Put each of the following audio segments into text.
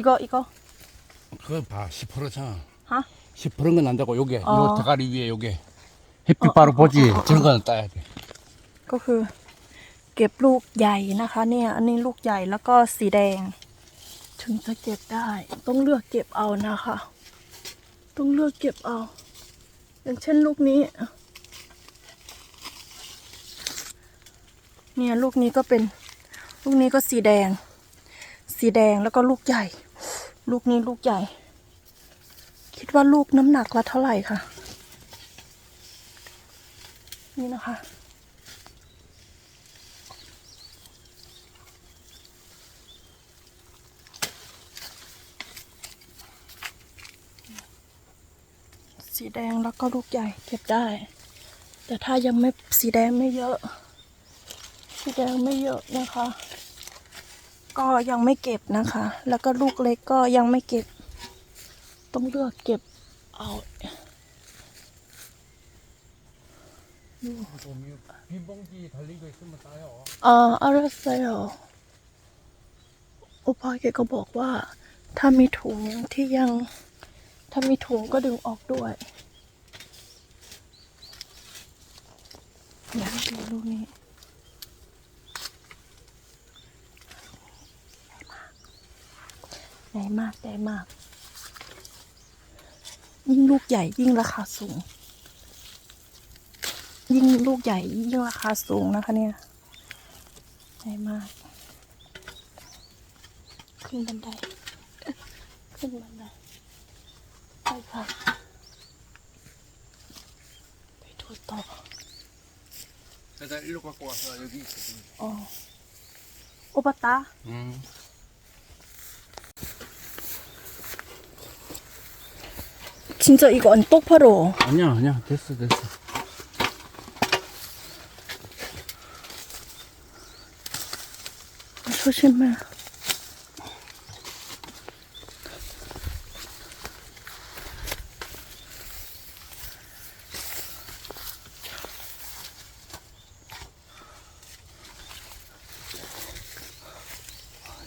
이거 이거 그거 봐, 시퍼렇잖아. 하? 시퍼런 건 안 되고 요게 어. 요 대가리 위에 요게 햇빛 바로 보지. 저런 거는 따야 돼. ก็คือ เก็บลูกใหญ่นะคะ เนี่ย อันนี้ลูกใหญ่แล้วก็สีแดง ถึงจะเก็บได้ ต้องเลือกเก็บเอานะคะ ต้องเลือกเก็บเอา อย่างเช่นลูกนี้ เนี่ยลูกนี้ก็เป็น ลูกนี้ก็สีแดง สีแดงแล้วก็ลูกใหญ่ ลูกนี้ลูกใหญ่ คิดว่าลูกน้ำหนักละเท่าไหร่คะนี่นะคะ สีแดงแล้วก็ลูกใหญ่เก็บได้ แต่ถ้ายังไม่สีแดงไม่เยอะ สีแดงไม่เยอะนะคะ ก็ยังไม่เก็บนะคะ แล้วก็ลูกเล็กก็ยังไม่เก็บ ต้องเลือกเก็บเอาอ่าอะไรใส่หออุปายแกก็บอกว่า ถ้ามีถุงที่ยัง ถ้ามีถุงก็ดึงออกด้วยอย่างดูลูกนี้ ได้มากได้มาก ยิ่งลูกใหญ่ยิ่งราคาสูง ยิ่งลูกใหญ่ยิ่งราคาสูงนะคะเนี่ยได้มาก ขึ้นบันได ขึ้นบันไดไปค่ะไปดูต่อ Это легко, а, โอ้โอปะตา Mm. 진짜 이거 안 똑바로. 아니야, 아니야. 됐어, 됐어. 조심해.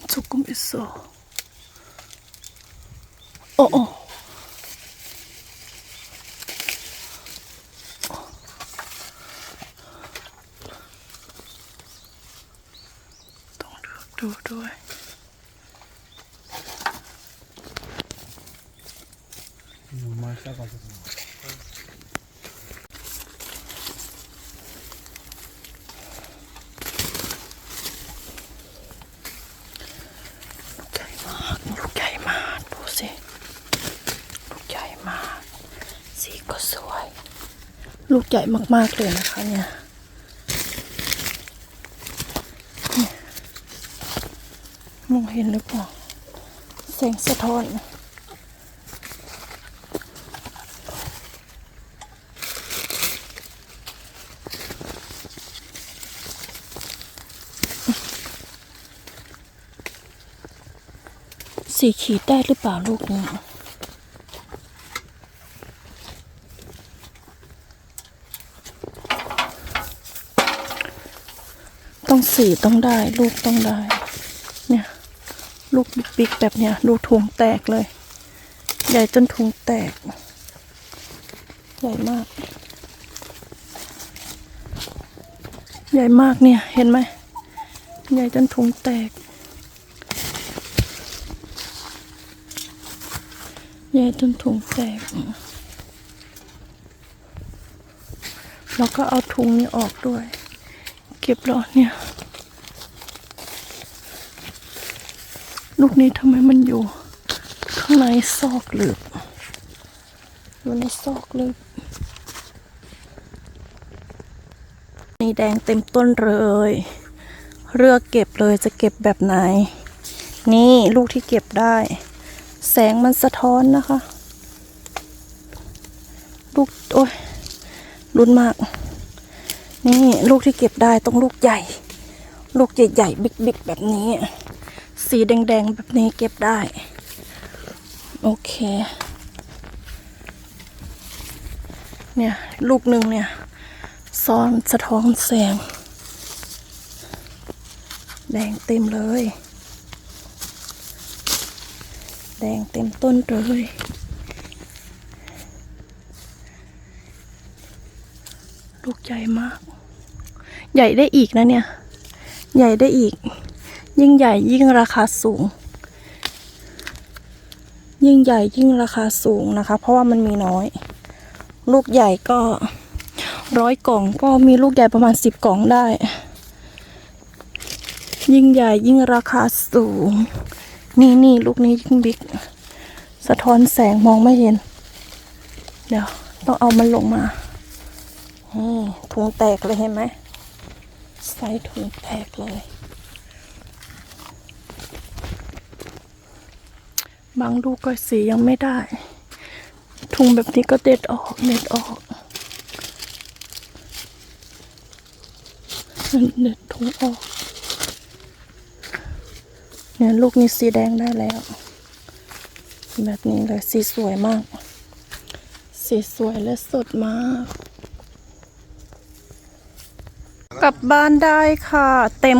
조금 있어. 어, 어. สีก็สวยลูกใหญ่มาก ๆ เลยนะคะเนี่ยเนี่ย มองเห็นหรือเปล่าแสงสะท้อนสีขีดได้หรือเปล่าลูกนี้ต้องสีต้องได้ ลูกต้องได้ ลูกบิ๊กๆแบบเนี้ยดูถุงแตกเลย ใหญ่จนถุงแตก ใหญ่มาก ใหญ่มากเนี่ย เห็นไหม ใหญ่จนถุงแตก ใหญ่จนถุงแตก แล้วก็เอาถุงนี้ออกด้วย เก็บแล้วเนี่ย ลูกนี้ทำไมมันอยู่ ข้างในซอกหลืบอยู่ในซอกหลืบนี่แดงเต็มต้นเลย เลือกเก็บเลยจะเก็บแบบไหน นี่ลูกที่เก็บได้ แสงมันสะท้อนนะคะ ลูก โอ้ยรุนมาก นี่ลูกที่เก็บได้ต้องลูกใหญ่ ลูกใหญ่ๆ บิ๊กๆ แบบนี้ สีแดงๆ แบบนี้เก็บได้ โอเค เนี่ย ลูกหนึ่งเนี่ยซ้อนสะท้อนแสง แดงเต็มเลย แดงเต็มต้นเลยลูกใหญ่มาก ใหญ่ได้อีกนะเนี่ย ใหญ่ได้อีก ยิ่งใหญ่ยิ่งราคาสูง ยิ่งใหญ่ยิ่งราคาสูงนะคะ เพราะว่ามันมีน้อย ลูกใหญ่ก็ร้อยกล่องก็มีลูกใหญ่ประมาณสิบกล่องได้ ยิ่งใหญ่ยิ่งราคาสูง นี่นี่ลูกนี้ยิ่งบิ๊ก สะท้อนแสงมองไม่เห็น เดี๋ยว ต้องเอามันลงมานี่ถุงแตกเลยเห็นไหมใส่ถุงแตกเลย บางลูกก็สียังไม่ได้ถุงแบบนี้ก็เด็ดออกเด็ดออกเด็ดถุงออกเนี่ยลูกนี้สีแดงได้แล้ว แบบนี้เลยสีสวยมาก สีสวยและสดมาก กลับบ้านได้ค่ะ เต็ม